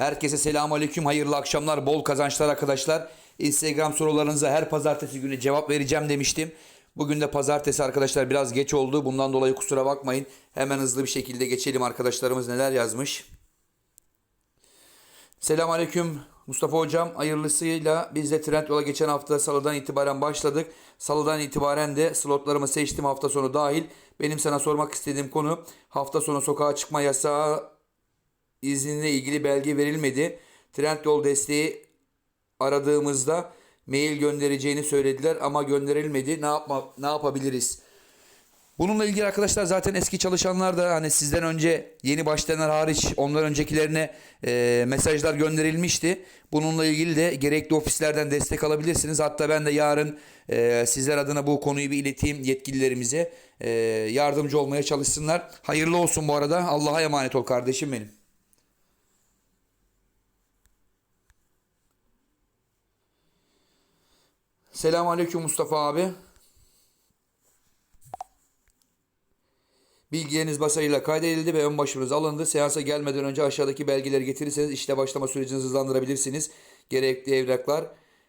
Herkese selamun aleyküm, hayırlı akşamlar, bol kazançlar arkadaşlar. Instagram sorularınıza her pazartesi günü cevap vereceğim demiştim. Bugün de pazartesi arkadaşlar biraz geç oldu. Bundan dolayı kusura bakmayın. Hemen hızlı bir şekilde geçelim arkadaşlarımız neler yazmış. Selamun aleyküm Mustafa Hocam. Hayırlısıyla biz de Trendyol'a geçen hafta salıdan itibaren başladık. Salıdan itibaren de slotlarımı seçtim hafta sonu dahil. Benim sana sormak istediğim konu hafta sonu sokağa çıkma yasağı iznine ilgili belge verilmedi. Trendyol desteği aradığımızda mail göndereceğini söylediler ama gönderilmedi. Ne yapma ne yapabiliriz? Bununla ilgili arkadaşlar zaten eski çalışanlar da hani sizden önce yeni başlayanlar hariç ondan öncekilerine e, mesajlar gönderilmişti. Bununla ilgili de gerekli ofislerden destek alabilirsiniz. Hatta ben de yarın e, sizler adına bu konuyu bir ileteyim yetkililerimize. E, yardımcı olmaya çalışsınlar. Hayırlı olsun bu arada. Allah'a emanet ol kardeşim benim. Selamünaleyküm Mustafa abi. Bilgileriniz basarıyla kaydedildi ve ön başvurunuz alındı. Seansa gelmeden önce aşağıdaki belgeleri getirirseniz işte başlama sürecinizi hızlandırabilirsiniz. Gerekli evraklar.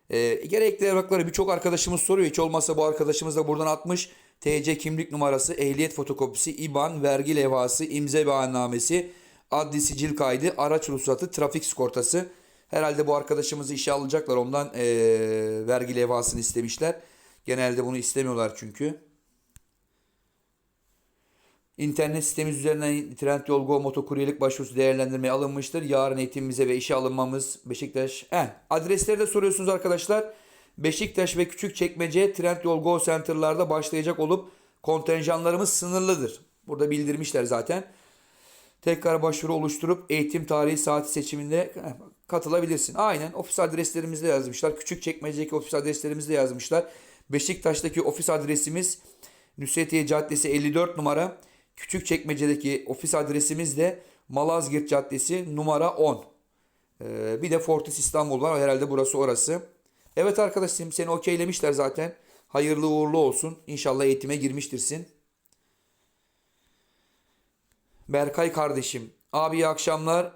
Ee, gerekli evrakları birçok arkadaşımız soruyor. Hiç olmazsa bu arkadaşımız da buradan atmış. TC kimlik numarası, ehliyet fotokopisi, IBAN, vergi levhası, imza beyannamesi, adli sicil kaydı, araç ruhsatı, trafik sigortası. Herhalde bu arkadaşımızı işe alacaklar. Ondan ee, vergi levhasını istemişler. Genelde bunu istemiyorlar çünkü. İnternet sitemiz üzerinden Trendyol Go motokuryelik başvurusu değerlendirmeye alınmıştır. Yarın eğitimimize ve işe alınmamız Beşiktaş. Heh, adresleri de soruyorsunuz arkadaşlar. Beşiktaş ve Küçükçekmece Trendyol Go Center'larda başlayacak olup kontenjanlarımız sınırlıdır. Burada bildirmişler zaten. Tekrar başvuru oluşturup eğitim tarihi saati seçiminde heh, katılabilirsin. Aynen ofis adreslerimizde yazmışlar. Küçükçekmece'deki ofis adreslerimizde yazmışlar. Beşiktaş'taki ofis adresimiz Nusretiye Caddesi 54 numara. Küçükçekmece'deki ofis adresimiz de Malazgirt Caddesi numara 10. Ee, bir de Fortis İstanbul var. Herhalde burası orası. Evet arkadaşım seni okeylemişler zaten. Hayırlı uğurlu olsun. İnşallah eğitime girmiştirsin. Berkay kardeşim. Abi iyi akşamlar.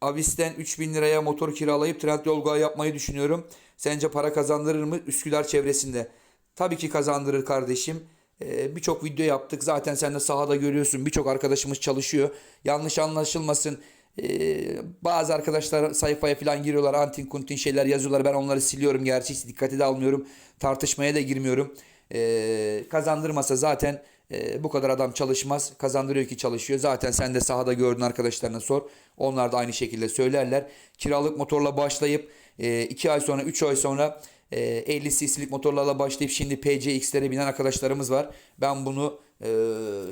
Avis'ten 3000 liraya motor kiralayıp Trendyol Go yapmayı düşünüyorum. Sence para kazandırır mı Üsküdar çevresinde? Tabii ki kazandırır kardeşim. Ee, Birçok video yaptık. Zaten sen de sahada görüyorsun. Birçok arkadaşımız çalışıyor. Yanlış anlaşılmasın. Ee, bazı arkadaşlar sayfaya falan giriyorlar. Antin kuntin şeyler yazıyorlar. Ben onları siliyorum gerçi. Hiç dikkate de almıyorum. Tartışmaya da girmiyorum. Ee, kazandırmasa zaten e, bu kadar adam çalışmaz. Kazandırıyor ki çalışıyor. Zaten sen de sahada gördün arkadaşlarına sor. Onlar da aynı şekilde söylerler. Kiralık motorla başlayıp 2 ay sonra 3 ay sonra e, 50 cc'lik motorlarla başlayıp şimdi PCX'lere binen arkadaşlarımız var. Ben bunu e,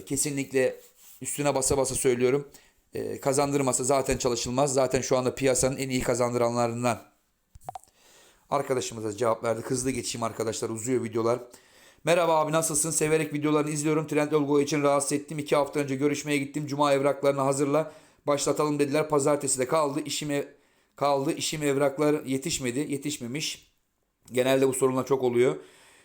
kesinlikle üstüne basa basa söylüyorum. E, kazandırmasa zaten çalışılmaz. Zaten şu anda piyasanın en iyi kazandıranlarından. Arkadaşımıza cevap verdi. Hızlı geçeyim arkadaşlar. Uzuyor videolar. Merhaba abi nasılsın? Severek videolarını izliyorum. Trendyol Go için rahatsız ettim. 2 hafta önce görüşmeye gittim. Cuma evraklarını hazırla. Başlatalım dediler. Pazartesi de kaldı. İşim ev- kaldı. İşim evraklar yetişmedi. Yetişmemiş. Genelde bu sorunlar çok oluyor.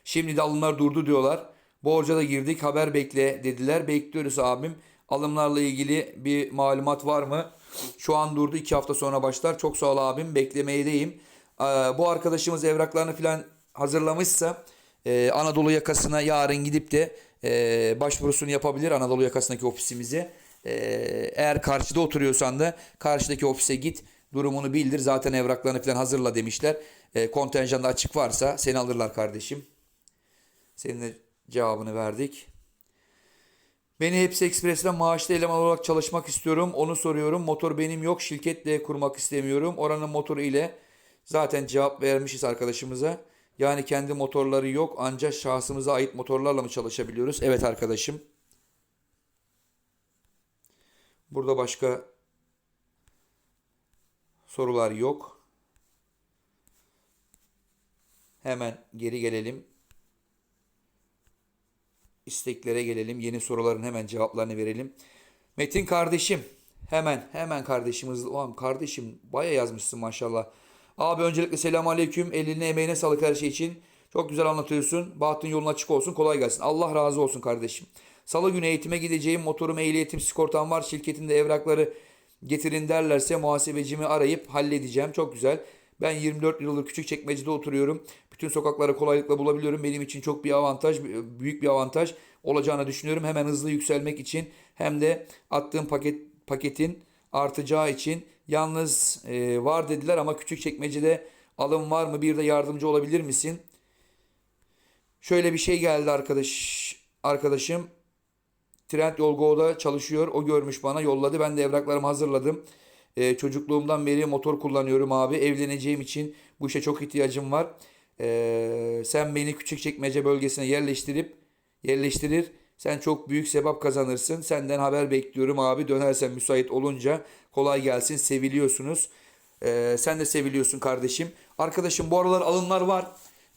Şimdi de alımlar durdu diyorlar. Borca da girdik. Haber bekle dediler. Bekliyoruz abim. Alımlarla ilgili bir malumat var mı? Şu an durdu. 2 hafta sonra başlar. Çok sağ ol abim. Beklemeyedeyim. Ee, bu arkadaşımız evraklarını falan hazırlamışsa e, Anadolu yakasına yarın gidip de e, başvurusunu yapabilir Anadolu yakasındaki ofisimize. E, eğer karşıda oturuyorsan da karşıdaki ofise git durumunu bildir. Zaten evraklarını falan hazırla demişler. E, kontenjanda açık varsa seni alırlar kardeşim. Senin de cevabını verdik. Beni Hepsi Ekspres'te maaşlı eleman olarak çalışmak istiyorum. Onu soruyorum. Motor benim yok. Şirketle kurmak istemiyorum. Oranın motoru ile zaten cevap vermişiz arkadaşımıza. Yani kendi motorları yok ancak şahsımıza ait motorlarla mı çalışabiliyoruz? Evet arkadaşım. Burada başka sorular yok. Hemen geri gelelim. İsteklere gelelim. Yeni soruların hemen cevaplarını verelim. Metin kardeşim. Hemen hemen kardeşimiz. Ulan kardeşim baya yazmışsın maşallah. Abi öncelikle selamun aleyküm. Eline emeğine sağlık her şey için. Çok güzel anlatıyorsun. Bahtın yolun açık olsun. Kolay gelsin. Allah razı olsun kardeşim. Salı günü eğitime gideceğim. Motorum ehliyetim sigortam var. Şirketinde evrakları Getirin derlerse muhasebecimi arayıp halledeceğim. Çok güzel. Ben 24 yıldır küçük çekmecede oturuyorum. Bütün sokakları kolaylıkla bulabiliyorum. Benim için çok bir avantaj, büyük bir avantaj olacağını düşünüyorum. Hemen hızlı yükselmek için hem de attığım paket paketin artacağı için yalnız e, var dediler ama küçük çekmecede alım var mı? Bir de yardımcı olabilir misin? Şöyle bir şey geldi arkadaş arkadaşım. Trend Yol Go'da çalışıyor. O görmüş bana yolladı. Ben de evraklarımı hazırladım. Ee, çocukluğumdan beri motor kullanıyorum abi. Evleneceğim için bu işe çok ihtiyacım var. Ee, sen beni Küçükçekmece bölgesine yerleştirip yerleştirir. Sen çok büyük sevap kazanırsın. Senden haber bekliyorum abi. Dönersen müsait olunca kolay gelsin. Seviliyorsunuz. Ee, sen de seviliyorsun kardeşim. Arkadaşım bu aralar alımlar var.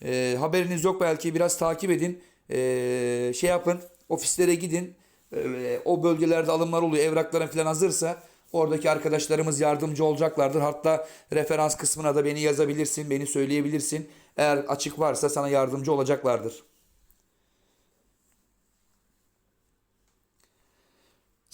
Ee, haberiniz yok belki biraz takip edin. Ee, şey yapın. Ofislere gidin. Ee, o bölgelerde alımlar oluyor. Evrakların falan hazırsa oradaki arkadaşlarımız yardımcı olacaklardır. Hatta referans kısmına da beni yazabilirsin. Beni söyleyebilirsin. Eğer açık varsa sana yardımcı olacaklardır.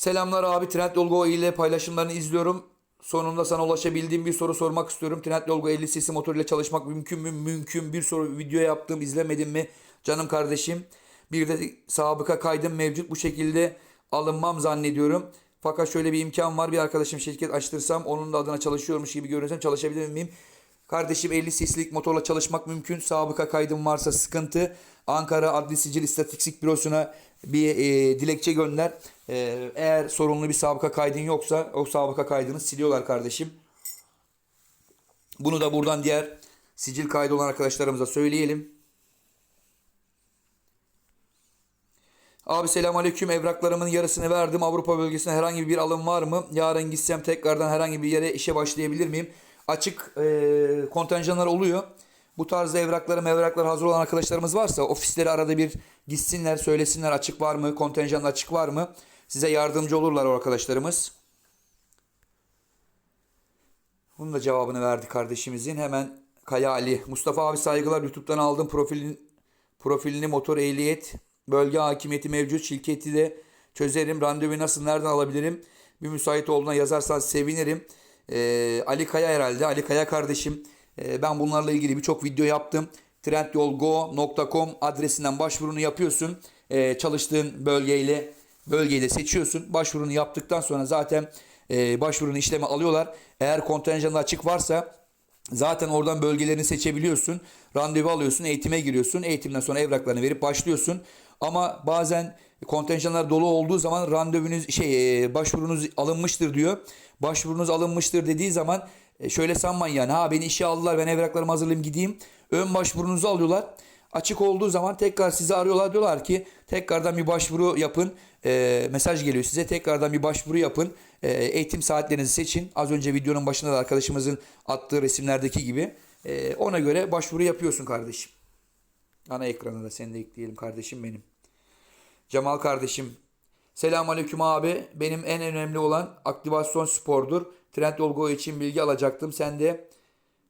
Selamlar abi Trendyol ile paylaşımlarını izliyorum. Sonunda sana ulaşabildiğim bir soru sormak istiyorum. Trendyol Go 50 cc motor ile çalışmak mümkün mü? Mümkün. Bir soru video yaptım izlemedin mi? Canım kardeşim. Bir de sabıka kaydım mevcut. Bu şekilde alınmam zannediyorum. Fakat şöyle bir imkan var. Bir arkadaşım şirket açtırsam onun da adına çalışıyormuş gibi görünsem çalışabilir miyim? Kardeşim 50 cc'lik motorla çalışmak mümkün. Sabıka kaydım varsa sıkıntı. Ankara Adli Sicil İstatistik Bürosu'na bir e, dilekçe gönder. E, eğer sorunlu bir sabıka kaydın yoksa o sabıka kaydını siliyorlar kardeşim. Bunu da buradan diğer sicil kaydı olan arkadaşlarımıza söyleyelim. Abi selamünaleyküm. Evraklarımın yarısını verdim. Avrupa bölgesine herhangi bir alım var mı? Yarın gitsem tekrardan herhangi bir yere işe başlayabilir miyim? Açık e, kontenjanlar oluyor. Bu tarzda evrakları evraklar hazır olan arkadaşlarımız varsa ofisleri arada bir gitsinler söylesinler açık var mı kontenjan açık var mı size yardımcı olurlar o arkadaşlarımız. Bunun da cevabını verdi kardeşimizin hemen Kaya Ali. Mustafa abi saygılar YouTube'dan aldım profilin, profilini motor ehliyet bölge hakimiyeti mevcut şirketi de çözerim randevu nasıl nereden alabilirim bir müsait olduğuna yazarsan sevinirim. Ee, Ali Kaya herhalde Ali Kaya kardeşim ee, ben bunlarla ilgili birçok video yaptım. trendyolgo.com adresinden başvurunu yapıyorsun. Ee, çalıştığın bölgeyle bölgeyi de seçiyorsun. Başvurunu yaptıktan sonra zaten e, başvurunu işleme alıyorlar. Eğer kontenjanı açık varsa zaten oradan bölgelerini seçebiliyorsun. Randevu alıyorsun, eğitime giriyorsun. Eğitimden sonra evraklarını verip başlıyorsun. Ama bazen kontenjanlar dolu olduğu zaman randevunuz şey e, başvurunuz alınmıştır diyor. Başvurunuz alınmıştır dediği zaman e, şöyle sanmayın yani ha beni işe aldılar ben evraklarımı hazırlayayım gideyim. Ön başvurunuzu alıyorlar. Açık olduğu zaman tekrar sizi arıyorlar diyorlar ki tekrardan bir başvuru yapın. E, mesaj geliyor size tekrardan bir başvuru yapın. E, eğitim saatlerinizi seçin. Az önce videonun başında da arkadaşımızın attığı resimlerdeki gibi. E, ona göre başvuru yapıyorsun kardeşim. Ana ekranına da seni de ekleyelim kardeşim benim. Cemal kardeşim. Selamünaleyküm abi. Benim en önemli olan aktivasyon spordur. Trendyol Go için bilgi alacaktım. Sen de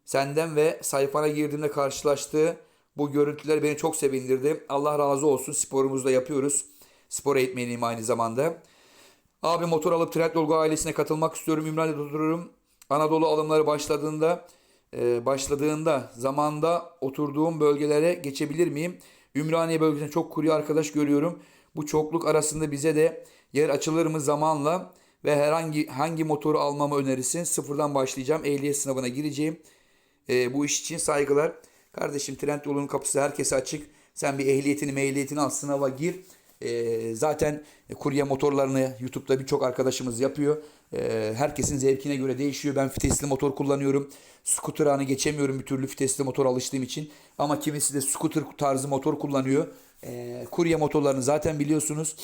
senden ve sayfana girdiğimde karşılaştığı bu görüntüler beni çok sevindirdi. Allah razı olsun. Sporumuzu da yapıyoruz. Spor eğitmeniyim aynı zamanda. Abi motor alıp Trendyol Go ailesine katılmak istiyorum. Ümraniye'de oturuyorum. Anadolu alımları başladığında e, başladığında zamanda oturduğum bölgelere geçebilir miyim? Ümraniye bölgesinde çok kurye arkadaş görüyorum. Bu çokluk arasında bize de yer açılır mı zamanla ve herhangi hangi motoru almamı önerirsin? Sıfırdan başlayacağım. Ehliyet sınavına gireceğim. E, bu iş için saygılar. Kardeşim trend yolunun kapısı herkese açık. Sen bir ehliyetini mehliyetini al sınava gir. E, zaten kurye motorlarını YouTube'da birçok arkadaşımız yapıyor. E, herkesin zevkine göre değişiyor. Ben fitesli motor kullanıyorum. Scooter anı geçemiyorum bir türlü fitesli motor alıştığım için. Ama kimisi de scooter tarzı motor kullanıyor. E, kurye motorlarını zaten biliyorsunuz.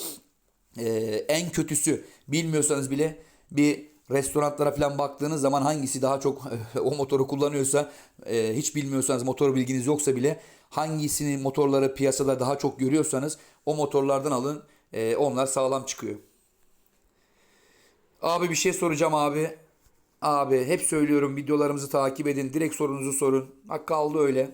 E, en kötüsü bilmiyorsanız bile bir restoranlara falan baktığınız zaman hangisi daha çok o motoru kullanıyorsa e, hiç bilmiyorsanız motor bilginiz yoksa bile hangisini motorları piyasada daha çok görüyorsanız o motorlardan alın. E, onlar sağlam çıkıyor. Abi bir şey soracağım abi. Abi hep söylüyorum videolarımızı takip edin. Direkt sorunuzu sorun. Bak kaldı öyle.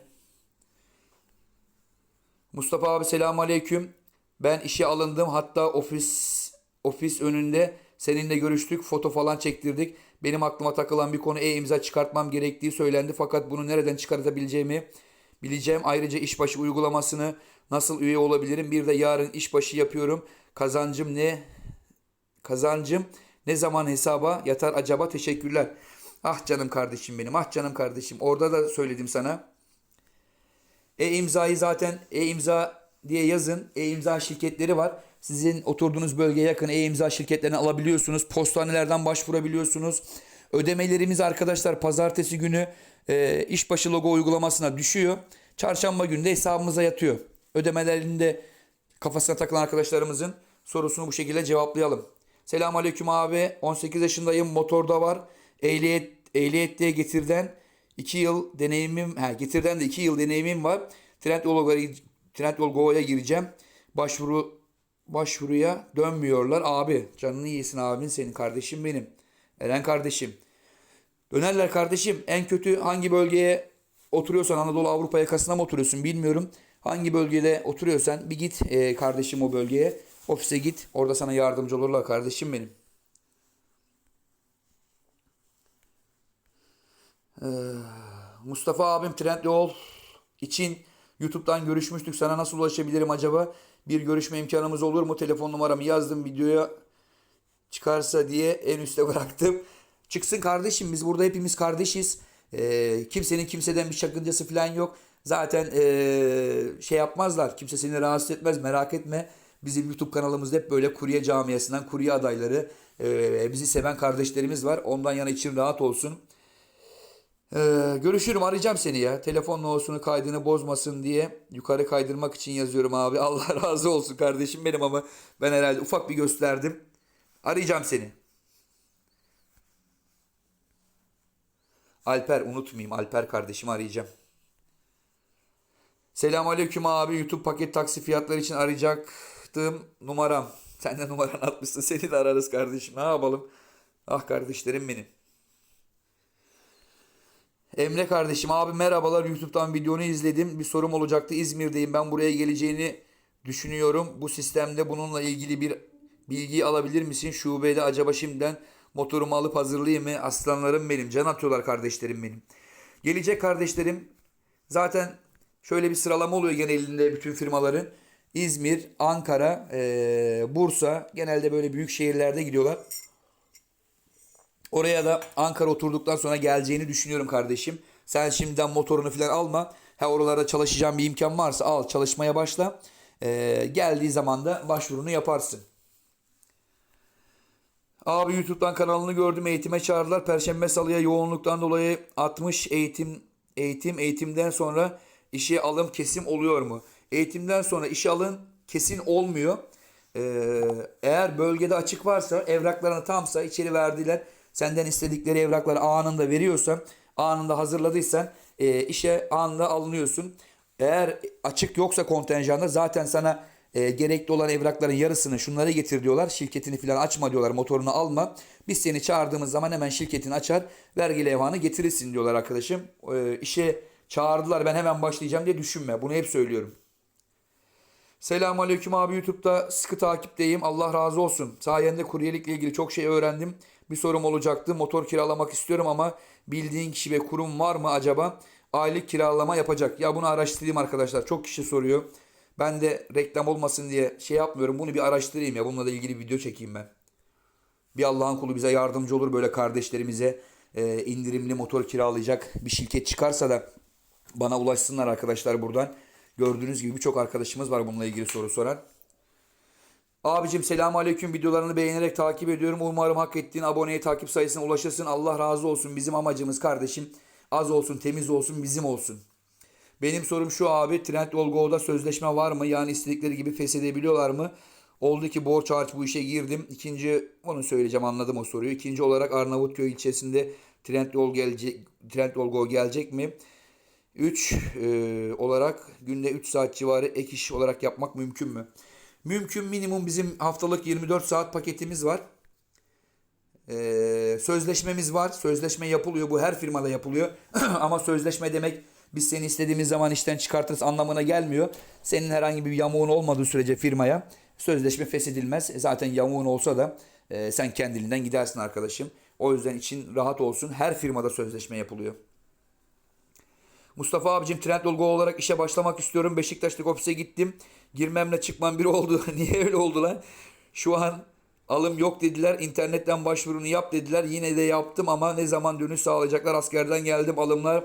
Mustafa abi selamun aleyküm. Ben işe alındım. Hatta ofis ofis önünde Seninle görüştük, foto falan çektirdik. Benim aklıma takılan bir konu e-imza çıkartmam gerektiği söylendi. Fakat bunu nereden çıkartabileceğimi bileceğim. Ayrıca işbaşı uygulamasını nasıl üye olabilirim? Bir de yarın işbaşı yapıyorum. Kazancım ne? Kazancım ne zaman hesaba yatar acaba? Teşekkürler. Ah canım kardeşim benim. Ah canım kardeşim. Orada da söyledim sana. E-imzayı zaten e-imza diye yazın. E-imza şirketleri var. Sizin oturduğunuz bölgeye yakın e-imza şirketlerini alabiliyorsunuz. Postanelerden başvurabiliyorsunuz. Ödemelerimiz arkadaşlar pazartesi günü e, işbaşı logo uygulamasına düşüyor. Çarşamba günü de hesabımıza yatıyor. Ödemelerinde kafasına takılan arkadaşlarımızın sorusunu bu şekilde cevaplayalım. Selamun Aleyküm abi. 18 yaşındayım. Motorda var. Ehliyet, ehliyet diye getirden 2 yıl deneyimim, ha, getirden de 2 yıl deneyimim var. Trendyol'a Trendyol Go'ya gireceğim. Başvuru başvuruya dönmüyorlar. Abi canını yesin abin senin kardeşim benim. Eren kardeşim. Dönerler kardeşim. En kötü hangi bölgeye oturuyorsan Anadolu Avrupa yakasına mı oturuyorsun bilmiyorum. Hangi bölgede oturuyorsan bir git e, kardeşim o bölgeye. Ofise git. Orada sana yardımcı olurlar kardeşim benim. Ee, Mustafa abim Trendyol için YouTube'dan görüşmüştük. Sana nasıl ulaşabilirim acaba? Bir görüşme imkanımız olur mu? Telefon numaramı yazdım videoya çıkarsa diye en üste bıraktım. Çıksın kardeşim biz burada hepimiz kardeşiz. Ee, kimsenin kimseden bir sakıncası falan yok. Zaten ee, şey yapmazlar. Kimse seni rahatsız etmez merak etme. Bizim YouTube kanalımızda hep böyle kurye camiasından kurye adayları, ee, bizi seven kardeşlerimiz var. Ondan yana için rahat olsun. Ee, görüşürüm arayacağım seni ya. Telefon numarasını kaydını bozmasın diye yukarı kaydırmak için yazıyorum abi. Allah razı olsun kardeşim benim ama ben herhalde ufak bir gösterdim. Arayacağım seni. Alper unutmayayım. Alper kardeşimi arayacağım. Selamünaleyküm abi. YouTube paket taksi fiyatları için arayacaktım. Numaram. Sen de numaran atmışsın. Seni de ararız kardeşim. Ne yapalım? Ah kardeşlerim benim. Emre kardeşim abi merhabalar YouTube'dan videonu izledim. Bir sorum olacaktı. İzmir'deyim. Ben buraya geleceğini düşünüyorum. Bu sistemde bununla ilgili bir bilgi alabilir misin? Şubede acaba şimdiden motorumu alıp hazırlayayım mı? Aslanlarım benim. Can atıyorlar kardeşlerim benim. Gelecek kardeşlerim zaten şöyle bir sıralama oluyor genelinde bütün firmaların. İzmir, Ankara, eee, Bursa genelde böyle büyük şehirlerde gidiyorlar. Oraya da Ankara oturduktan sonra geleceğini düşünüyorum kardeşim. Sen şimdiden motorunu falan alma. Ha oralarda çalışacağın bir imkan varsa al çalışmaya başla. Ee, geldiği zaman da başvurunu yaparsın. Abi YouTube'dan kanalını gördüm. Eğitime çağırdılar. Perşembe salıya yoğunluktan dolayı 60 eğitim eğitim eğitimden sonra işe alım kesim oluyor mu? Eğitimden sonra işe alın kesin olmuyor. Ee, eğer bölgede açık varsa evraklarını tamsa içeri verdiler. Senden istedikleri evrakları anında veriyorsan anında hazırladıysan e, işe anında alınıyorsun. Eğer açık yoksa kontenjanda zaten sana e, gerekli olan evrakların yarısını şunları getir diyorlar. Şirketini falan açma diyorlar. Motorunu alma. Biz seni çağırdığımız zaman hemen şirketini açar. Vergi levhanı getirirsin diyorlar arkadaşım. E, işe çağırdılar ben hemen başlayacağım diye düşünme. Bunu hep söylüyorum. Selamun Aleyküm abi YouTube'da sıkı takipteyim. Allah razı olsun. Sayende kuryelikle ilgili çok şey öğrendim. Bir sorum olacaktı. Motor kiralamak istiyorum ama bildiğin kişi ve kurum var mı acaba? Aylık kiralama yapacak. Ya bunu araştırayım arkadaşlar. Çok kişi soruyor. Ben de reklam olmasın diye şey yapmıyorum. Bunu bir araştırayım ya. Bununla da ilgili video çekeyim ben. Bir Allah'ın kulu bize yardımcı olur böyle kardeşlerimize e, indirimli motor kiralayacak bir şirket çıkarsa da bana ulaşsınlar arkadaşlar buradan. Gördüğünüz gibi birçok arkadaşımız var bununla ilgili soru soran. Abicim selamun aleyküm videolarını beğenerek takip ediyorum. Umarım hak ettiğin aboneye takip sayısına ulaşırsın. Allah razı olsun. Bizim amacımız kardeşim az olsun temiz olsun bizim olsun. Benim sorum şu abi Trendyol Go'da sözleşme var mı? Yani istedikleri gibi feshedebiliyorlar mı? Oldu ki borç harç bu işe girdim. İkinci onu söyleyeceğim anladım o soruyu. İkinci olarak Arnavutköy ilçesinde Trendyol gelecek Trendyol Go gelecek mi? 3 e, olarak günde 3 saat civarı ek iş olarak yapmak mümkün mü? Mümkün minimum bizim haftalık 24 saat paketimiz var. Ee, sözleşmemiz var. Sözleşme yapılıyor. Bu her firmada yapılıyor. Ama sözleşme demek biz seni istediğimiz zaman işten çıkartırız anlamına gelmiyor. Senin herhangi bir yamuğun olmadığı sürece firmaya sözleşme feshedilmez. E, Zaten yamuğun olsa da e, sen kendiliğinden gidersin arkadaşım. O yüzden için rahat olsun. Her firmada sözleşme yapılıyor. Mustafa abicim Trendyol Go olarak işe başlamak istiyorum. Beşiktaş'taki ofise gittim. Girmemle çıkmam bir oldu. Niye öyle oldu lan? Şu an alım yok dediler. İnternetten başvurunu yap dediler. Yine de yaptım ama ne zaman dönüş sağlayacaklar? Askerden geldim. Alımlar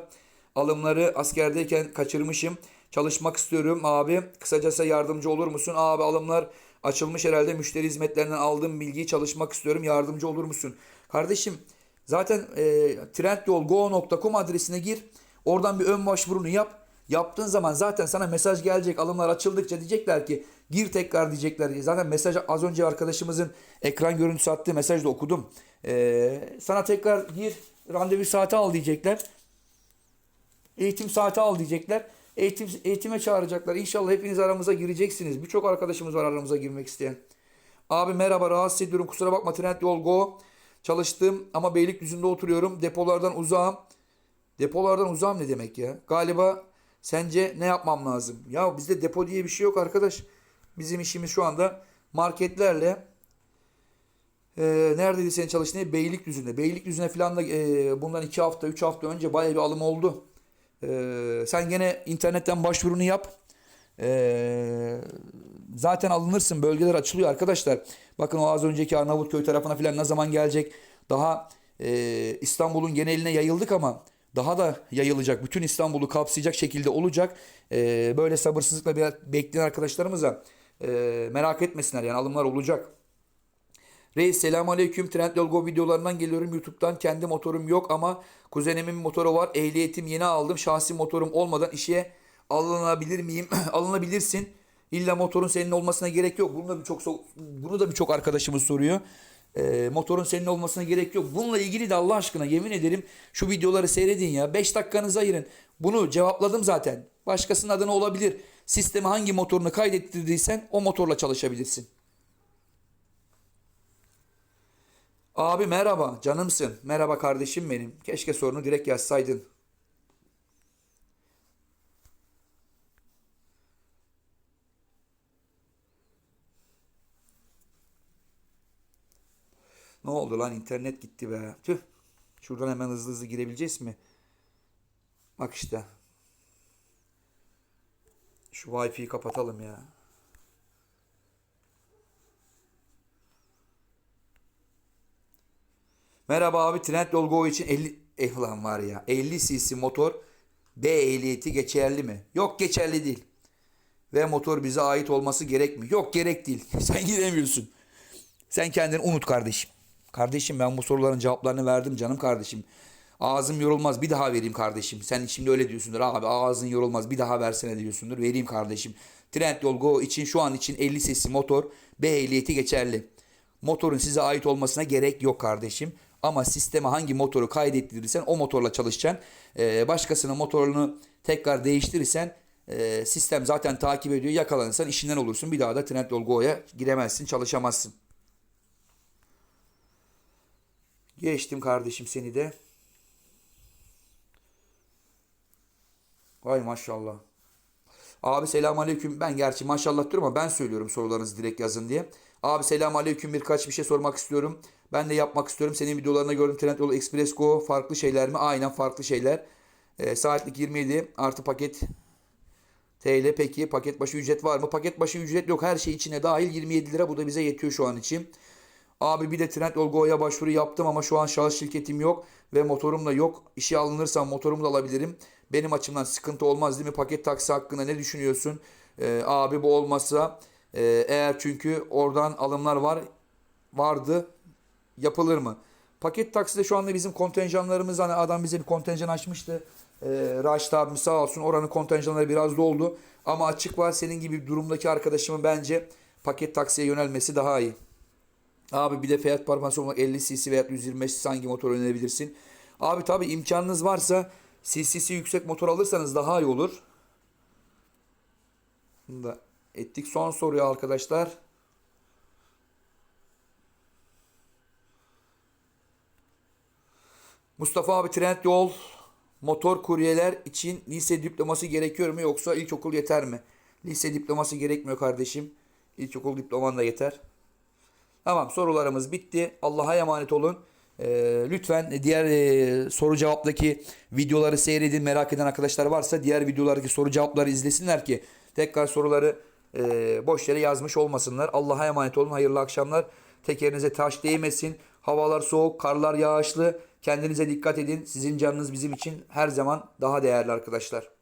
alımları askerdeyken kaçırmışım. Çalışmak istiyorum abi. Kısacası yardımcı olur musun? Abi alımlar açılmış herhalde. Müşteri hizmetlerinden aldığım bilgiyi çalışmak istiyorum. Yardımcı olur musun? Kardeşim zaten e, trendyolgo.com adresine gir. Oradan bir ön başvurunu yap. Yaptığın zaman zaten sana mesaj gelecek. Alımlar açıldıkça diyecekler ki gir tekrar diyecekler. Zaten mesaj az önce arkadaşımızın ekran görüntüsü attığı mesajda okudum. Ee, sana tekrar gir randevu saati al diyecekler. Eğitim saati al diyecekler. Eğitim eğitime çağıracaklar. İnşallah hepiniz aramıza gireceksiniz. Birçok arkadaşımız var aramıza girmek isteyen. Abi merhaba rahatsız ediyorum. Kusura bakma Trendyol Go. Çalıştım ama Beylikdüzü'nde oturuyorum. Depolardan uzağım. Depolardan uzağım ne demek ya? Galiba sence ne yapmam lazım? Ya bizde depo diye bir şey yok arkadaş. Bizim işimiz şu anda marketlerle e, neredeydi senin çalıştığın? Beylikdüzü'nde. Beylikdüzü'ne falan da e, bundan 2 hafta 3 hafta önce bayağı bir alım oldu. E, sen gene internetten başvurunu yap. E, zaten alınırsın. Bölgeler açılıyor arkadaşlar. Bakın o az önceki Arnavutköy tarafına falan ne zaman gelecek? Daha e, İstanbul'un geneline yayıldık ama daha da yayılacak. Bütün İstanbul'u kapsayacak şekilde olacak. E, böyle sabırsızlıkla bekleyen arkadaşlarımıza e, merak etmesinler. Yani alımlar olacak. Reis selamun aleyküm. Trendyol Go videolarından geliyorum YouTube'dan. Kendi motorum yok ama kuzenimin motoru var. Ehliyetim yeni aldım. Şahsi motorum olmadan işe alınabilir miyim? Alınabilirsin. İlla motorun senin olmasına gerek yok. Bunu da birçok bunu da birçok arkadaşımız soruyor. Ee, motorun senin olmasına gerek yok. Bununla ilgili de Allah aşkına yemin ederim şu videoları seyredin ya. 5 dakikanızı ayırın. Bunu cevapladım zaten. Başkasının adına olabilir. Sisteme hangi motorunu kaydettirdiysen o motorla çalışabilirsin. Abi merhaba canımsın. Merhaba kardeşim benim. Keşke sorunu direkt yazsaydın. Ne oldu lan internet gitti be. Tüh. Şuradan hemen hızlı hızlı girebileceğiz mi? Bak işte. Şu Wi-Fi'yi kapatalım ya. Merhaba abi Trendyol Go için 50 eh lan var ya 50 cc motor B ehliyeti geçerli mi? Yok geçerli değil. Ve motor bize ait olması gerek mi? Yok gerek değil. Sen giremiyorsun. Sen kendini unut kardeşim. Kardeşim ben bu soruların cevaplarını verdim canım kardeşim. Ağzım yorulmaz bir daha vereyim kardeşim. Sen şimdi öyle diyorsundur abi ağzın yorulmaz bir daha versene diyorsundur. Vereyim kardeşim. Trendyol Go için şu an için 50 cc motor B ehliyeti geçerli. Motorun size ait olmasına gerek yok kardeşim. Ama sisteme hangi motoru kaydettirirsen o motorla çalışacaksın. Ee, başkasının motorunu tekrar değiştirirsen e, sistem zaten takip ediyor. Yakalanırsan işinden olursun. Bir daha da Trendyol Go'ya giremezsin, çalışamazsın. Geçtim kardeşim seni de. Vay maşallah. Abi selam aleyküm. Ben gerçi maşallah ama ben söylüyorum sorularınızı direkt yazın diye. Abi selam aleyküm birkaç bir şey sormak istiyorum. Ben de yapmak istiyorum. Senin videolarına gördüm Trendyol Express Go farklı şeyler mi? Aynen farklı şeyler. E, saatlik 27 artı paket TL peki paket başı ücret var mı? Paket başı ücret yok. Her şey içine dahil 27 lira. Bu da bize yetiyor şu an için. Abi bir de Trendyol Go'ya başvuru yaptım ama şu an şahıs şirketim yok ve motorum da yok. İşe alınırsam motorumu da alabilirim. Benim açımdan sıkıntı olmaz değil mi? Paket taksi hakkında ne düşünüyorsun? Ee, abi bu olmazsa e, eğer çünkü oradan alımlar var vardı yapılır mı? Paket takside şu anda bizim kontenjanlarımız hani adam bize bir kontenjan açmıştı. Ee, Raşit abimiz sağ olsun oranın kontenjanları biraz doldu. Ama açık var senin gibi durumdaki arkadaşımın bence paket taksiye yönelmesi daha iyi. Abi bir de fiyat performansı olarak 50 cc veya 125 cc hangi motor önerebilirsin? Abi tabi imkanınız varsa cc'si yüksek motor alırsanız daha iyi olur. Bunu da ettik. Son soruya arkadaşlar. Mustafa abi Trendyol motor kuryeler için lise diploması gerekiyor mu yoksa ilkokul yeter mi? Lise diploması gerekmiyor kardeşim. İlkokul diploman da yeter. Tamam sorularımız bitti. Allah'a emanet olun. Ee, lütfen diğer e, soru cevaplaki videoları seyredin. Merak eden arkadaşlar varsa diğer videolardaki soru cevapları izlesinler ki tekrar soruları e, boş yere yazmış olmasınlar. Allah'a emanet olun. Hayırlı akşamlar. Tekerinize taş değmesin. Havalar soğuk, karlar yağışlı. Kendinize dikkat edin. Sizin canınız bizim için her zaman daha değerli arkadaşlar.